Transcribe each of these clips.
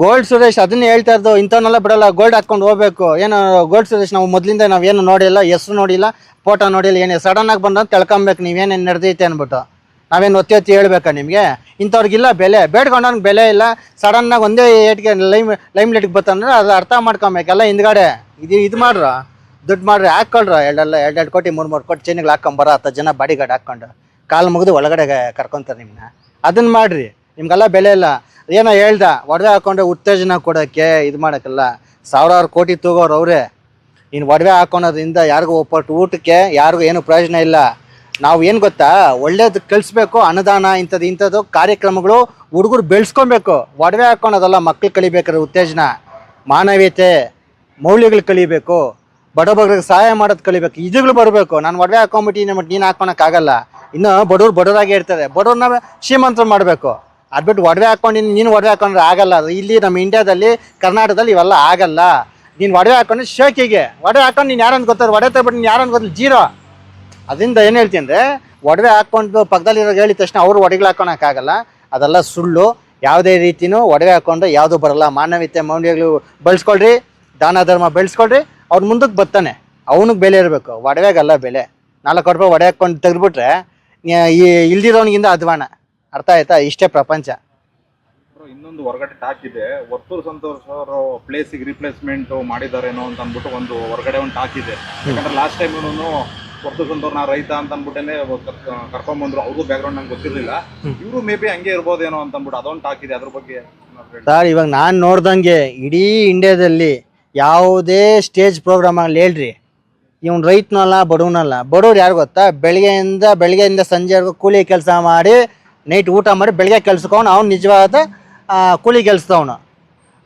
Gold Suresh ಅದನ್ನ ಹೇಳ್ತಾ ಇರೋದು ಇಂಥವನ್ನೆಲ್ಲ ಬಿಡಲ್ಲ ಗೋಲ್ಡ್ ಹಾಕೊಂಡು ಹೋಗ್ಬೇಕು. ಏನು ಗೋಲ್ಡ್ ಸುರೇಶ್ ನಾವು ಮೊದಲಿಂದ ನಾವೇನು ನೋಡಿಲ್ಲ, ಹೆಸರು ನೋಡಿಲ್ಲ ಫೋಟೋ ನೋಡಿಲ್ಲ, ಏನು ಸಡನ್ ಆಗಿ ಬಂದ ತಿಳ್ಕೊಬೇಕು ನೀವೇನೇನು ನಡೆದೈತೆ ಅಂದ್ಬಿಟ್ಟು ನಾವೇನು ಒತ್ತಿ ಒತ್ತಿ ಹೇಳ್ಬೇಕಾ ನಿಮಗೆ? ಇಂಥವ್ರಿಗಿಲ್ಲ ಬೆಲೆ. ಬೇಡ್ಕೊಂಡವ್ನಿಗೆ ಬೆಲೆ ಇಲ್ಲ. ಸಡನ್ನಾಗಿ ಒಂದೇ ಏಟ್ಗೆ ಲೈಮ್ ಲೈಮ್ ಲೈಟ್ಗೆ ಬತ್ತಂದ್ರೆ ಅದು ಅರ್ಥ ಮಾಡ್ಕೊಬೇಕೆಲ್ಲ ಹಿಂದ್ಗಡೆ. ಇದು ಇದು ಮಾಡ್ರ? ದುಡ್ಡು ಮಾಡ್ರಿ ಹಾಕೊಳ್ರ ಎರಡೆಲ್ಲ ಎರಡು ಎರಡು ಕೋಟಿ, ಮೂರು ಮೂರು ಕೋಟಿ ಚೈನಿಗಳು ಹಾಕೊಂಬರ ಹತ್ತು ಜನ ಬಾಡಿ ಗಾರ್ಡ್ ಹಾಕ್ಕೊಂಡು. ಕಾಲು ಮುಗಿದು ಒಳಗಡೆ ಕರ್ಕೊಂತಾರೆ ನಿಮ್ಮನ್ನ ಅದನ್ನು ಮಾಡ್ರಿ. ನಿಮ್ಗೆಲ್ಲ ಬೆಲೆ ಇಲ್ಲ. ಏನೋ ಹೇಳ್ದ, ಒಡವೆ ಹಾಕೊಂಡ್ರೆ ಉತ್ತೇಜನ ಕೊಡೋಕ್ಕೆ ಇದು ಮಾಡೋಕ್ಕಲ್ಲ. ಸಾವಿರಾರು ಕೋಟಿ ತಗೋರು ಅವರೇ. ಇನ್ನು ಒಡವೆ ಹಾಕೊಳೋದ್ರಿಂದ ಯಾರಿಗೂ ಒಪ್ಪಟ್ಟು, ಊಟಕ್ಕೆ ಯಾರಿಗೂ ಏನು ಪ್ರಯೋಜನ ಇಲ್ಲ. ನಾವು ಏನು ಗೊತ್ತಾ? ಒಳ್ಳೇದು ಕಲಿಸ್ಬೇಕು, ಅನುದಾನ ಇಂಥದ್ದು ಇಂಥದ್ದು ಕಾರ್ಯಕ್ರಮಗಳು ಹುಡುಗರು ಬೆಳೆಸ್ಕೊಬೇಕು ಒಡವೆ ಹಾಕೊಳೋದಲ್ಲ ಮಕ್ಳು ಕಲಿಬೇಕಾದ್ರೆ ಉತ್ತೇಜನ, ಮಾನವೀಯತೆ, ಮೌಲ್ಯಗಳು ಕಲಿಬೇಕು ಬಡಬಗ್ರಿಗೆ ಸಹಾಯ ಮಾಡೋದು ಕಲಿಬೇಕು ಇದುಗಳು ಬರಬೇಕು. ನಾನು ಒಡವೆ ಹಾಕೊಂಬಿಟ್ಟು ನಮ್ಮ ನೀನು ಹಾಕೊಳಕ್ಕಾಗಲ್ಲ ಇನ್ನು ಬಡವ್ರು ಬಡವರಾಗೇ ಇರ್ತಾರೆ. ಬಡವ್ರನ್ನ ಶ್ರೀಮಂತರು ಮಾಡಬೇಕು. ಅದ್ಬಿಟ್ಟು ಒಡವೆ ಹಾಕೊಂಡು ನೀನು ಒಡವೆ ಹಾಕೊಂಡ್ರೆ ಆಗಲ್ಲ. ಅದು ಇಲ್ಲಿ ನಮ್ಮ ಇಂಡಿಯಾದಲ್ಲಿ, ಕರ್ನಾಟಕದಲ್ಲಿ ಇವೆಲ್ಲ ಆಗಲ್ಲ. ನೀನು ಒಡವೆ ಹಾಕೊಂಡು ಶೋಕಿಗೆ. ಒಡವೆ ಹಾಕೊಂಡು ನೀನು ಯಾರನ್ನು ಗೊತ್ತಾರೆ ಒಡೆ ತಗೊಬಿಟ್ಟು ನೀನು ಯಾರನ್ನು ಗೊತ್ತಿಲ್ಲ ಜೀರೋ. ಅದರಿಂದ ಏನು ಹೇಳ್ತೀನಿ ಅಂದರೆ, ಒಡವೆ ಹಾಕ್ಕೊಂಡು ಪಕ್ಕದಲ್ಲಿರೋ ಹೇಳಿದ ತಕ್ಷಣ ಅವರು ಒಡೆಗಳು ಹಾಕೊಳಕ್ಕಾಗಲ್ಲ ಅದೆಲ್ಲ ಸುಳ್ಳು. ಯಾವುದೇ ರೀತಿಯೂ ಒಡವೆ ಹಾಕ್ಕೊಂಡು ಯಾವುದೂ ಬರಲ್ಲ. ಮಾನವೀಯತೆ, ಮೌಲ್ಯಗಳು ಬೆಳೆಸ್ಕೊಳ್ರಿ, ದಾನ ಧರ್ಮ ಬೆಳೆಸ್ಕೊಳ್ರಿ, ಅವ್ರ ಮುಂದಕ್ಕೆ ಬರ್ತಾನೆ. ಅವನಿಗೆ ಬೆಲೆ ಇರಬೇಕು. ಒಡವೆಗಲ್ಲ ಬೆಲೆ. ನಾಲ್ಕು ರೂಪಾಯಿ ಒಡೆ ಹಾಕ್ಕೊಂಡು ತೆಗೆದ್ಬಿಟ್ರೆ, ಈ ಇಲ್ದಿರೋನಿಗಿಂತ ಅಧ್ವಾನ. ಅರ್ಥ ಆಯ್ತಾ? ಇಷ್ಟೇ ಪ್ರಪಂಚ. ಇನ್ನೊಂದು ಹೊರಗಡೆ ಟಾಕ್ ಇದೆ. ವರ್ತೂರ್ ಸಂತೋಷ್ ಅವರು ಪ್ಲೇಸಿಗೆ ರಿಪ್ಲೇಸ್ಮೆಂಟ್ ಮಾಡಿದಾರೇನೋ ಅಂತ ಅಂದ್ಬಿಟ್ಟು ಒಂದು ಹೊರಗಡೆ ಒಂದು ಟಾಕ್ ಇದೆ. ಯಾಕಂದ್ರೆ ಲಾಸ್ಟ್ ಟೈಮ್ ವರ್ತೂರ್ ಸಂತೋರ್ ನಾ ರೈತ ಅಂತ ಅಂದ್ಬಿಟ್ಟೇನೆ ಕರ್ಕೊಂಡ್ ಬಂದ್ರು. ಅವ್ರಿಗೂ ಬ್ಯಾಕ್ ಗ್ರೌಂಡ್ ನಂಗೆ ಗೊತ್ತಿರಲಿಲ್ಲ. ಇವರು ಮೇ ಬಿ ಹಂಗೆ ಇರ್ಬೋದೇನೋ ಅಂತ ಅಂದ್ಬಿಟ್ಟು ಅದೊಂದು ಟಾಕ್ ಇದೆ. ಅದ್ರ ಬಗ್ಗೆ ಸರ್ ಇವಾಗ ನಾನು ನೋಡ್ದಂಗೆ ಇಡೀ ಇಂಡಿಯಾದಲ್ಲಿ ಯಾವುದೇ ಸ್ಟೇಜ್ ಪ್ರೋಗ್ರಾಮ್ ಆಗಲಿ ಹೇಳ್ರಿ. ಇವ್ನು ರೈತನಲ್ಲ ಬಡವನಲ್ಲ. ಬಡವ್ರು ಯಾರು ಗೊತ್ತಾ? ಬೆಳಗ್ಗೆಯಿಂದ ಬೆಳಗ್ಗೆಯಿಂದ ಸಂಜೆವರೆಗೂ ಕೂಲಿ ಕೆಲಸ ಮಾಡಿ ನೈಟ್ ಊಟ ಮಾಡಿ ಬೆಳಗ್ಗೆ ಕೆಲ್ಸ್ಕೊಂಡು ಅವ್ನು ನಿಜವಾದ ಕೂಲಿ ಕೆಲಸದವನು.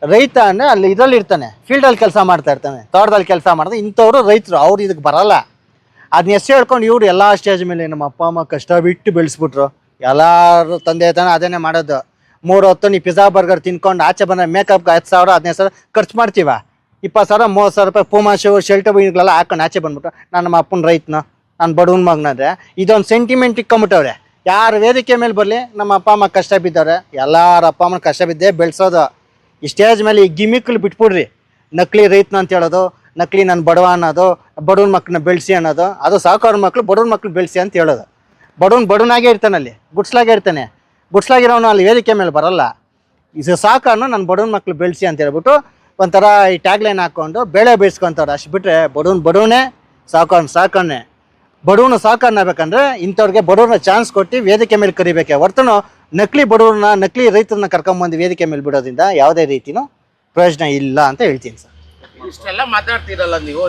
ರೈತ ಅಂದರೆ ಅಲ್ಲಿ ಇದರಲ್ಲಿ ಇರ್ತಾನೆ, ಫೀಲ್ಡಲ್ಲಿ ಕೆಲಸ ಮಾಡ್ತಾ ಇರ್ತಾನೆ, ತೋಟದಲ್ಲಿ ಕೆಲಸ ಮಾಡ್ತಾನೆ ಇಂಥವ್ರು ರೈತರು, ಅವ್ರು ಇದಕ್ಕೆ ಬರಲ್ಲ. ಅದನ್ನ ಎಸ್ ಹೇಳ್ಕೊಂಡು ಇವರು ಎಲ್ಲ ಸ್ಟೇಜ್ ಮೇಲೆ ನಮ್ಮ ಅಪ್ಪ, ಅಮ್ಮ ಕಷ್ಟ ಬಿಟ್ಟು ಬೆಳೆಸ್ಬಿಟ್ರು. ಎಲ್ಲರೂ ತಂದೆ ತಾನೆ ಅದೇನೇ ಮಾಡೋದು. ಮೂರು ಹೊತ್ತು ನೀವು ಪಿಜ್ಜಾ, ಬರ್ಗರ್ ತಿನ್ಕೊಂಡು ಆಚೆ ಬಂದ ಮೇಕಪ್ಗೆ ಹತ್ತು ಸಾವಿರ, ಹದಿನೈದು ಸಾವಿರ ಖರ್ಚು ಮಾಡ್ತೀವ? ಇಪ್ಪತ್ತು ಸಾವಿರ, ಮೂವತ್ತು ಸಾವಿರ ರೂಪಾಯಿ ಪೂಮಾ ಶೂ ಶೆಲ್ಟರ್ ಹಾಕೊಂಡು ಆಚೆ ಬಂದ್ಬಿಟ್ಟು ನಾನು ನಮ್ಮ ಅಪ್ಪನ ರೈತನ, ನಾನು ಬಡವನ ಮಗನಂದ್ರೆ, ಇದೊಂದು ಸೆಂಟಿಮೆಂಟ್ ಇಕ್ಕೊಂಬಿಟ್ಟವ್ರೆ ಯಾರು ವೇದಿಕೆ ಮೇಲೆ ಬರಲಿ, ನಮ್ಮ ಅಪ್ಪ ಅಮ್ಮ ಕಷ್ಟ ಬಿದ್ದವ್ರೆ. ಎಲ್ಲರ ಅಪ್ಪ ಅಮ್ಮನ ಕಷ್ಟ ಬಿದ್ದೇ ಬೆಳೆಸೋದು. ಈ ಸ್ಟೇಜ್ ಮೇಲೆ ಈ ಗಿಮಿಕ್ಲು ಬಿಟ್ಬಿಡ್ರಿ. ನಕಲಿ ರೈತನ ಅಂತ ಹೇಳೋದು, ನಕಲಿ ನಾನು ಬಡವ ಅನ್ನೋದು, ಬಡವನ ಮಕ್ಕಳನ್ನ ಬೆಳೆಸಿ ಅನ್ನೋದು, ಅದು ಸಾವುಕಾರ ಮಕ್ಕಳು ಬಡವನ ಮಕ್ಕಳು ಬೆಳೆಸಿ ಅಂತ ಹೇಳೋದು. ಬಡವನ್ ಬಡವನಾಗೇ ಇರ್ತಾನೆ ಅಲ್ಲಿ, ಗುಡ್ಸ್ಲಾಗೆ ಇರ್ತಾನೆ. ಗುಡ್ಸ್ಲಾಗಿರೋನು ಅಲ್ಲಿ ವೇದಿಕೆ ಮೇಲೆ ಬರಲ್ಲ. ಇದು ಸಾಕಾರನು ನನ್ನ ಬಡವನ ಮಕ್ಕಳು ಬೆಳೆಸಿ ಅಂತ ಹೇಳ್ಬಿಟ್ಟು ಒಂಥರ ಈ ಟ್ಯಾಗ್ಲೈನ್ ಹಾಕ್ಕೊಂಡು ಬೆಳೆ ಬೇಯಿಸ್ಕೊತಾರೆ ಅಷ್ಟು ಬಿಟ್ಟರೆ ಬಡವನ್ ಬಡವನೇ ಸಾಕವ್ನು. ಸಾಕನ್ನೇ ಬಡವನು ಸಹಕಾರ ಆಗ್ಬೇಕಂದ್ರೆ ಇಂಥವ್ರಿಗೆ ಬಡವ್ರನ್ನ ಚಾನ್ಸ್ ಕೊಟ್ಟು ವೇದಿಕೆ ಮೇಲೆ ಕರಿಬೇಕೆ. ಹೊರ್ತನು ನಕಲಿ ಬಡವ್ರನ್ನ, ನಕಲಿ ರೈತರನ್ನ ಕರ್ಕೊಂಬಂದು ವೇದಿಕೆ ಮೇಲೆ ಬಿಡೋದ್ರಿಂದ ಯಾವುದೇ ರೀತಿನೂ ಪ್ರಯೋಜನ ಇಲ್ಲ ಅಂತ ಹೇಳ್ತೀನಿ ಸರ್. ಇಷ್ಟೆಲ್ಲ ಮಾತಾಡ್ತೀರಲ್ಲ ನೀವು.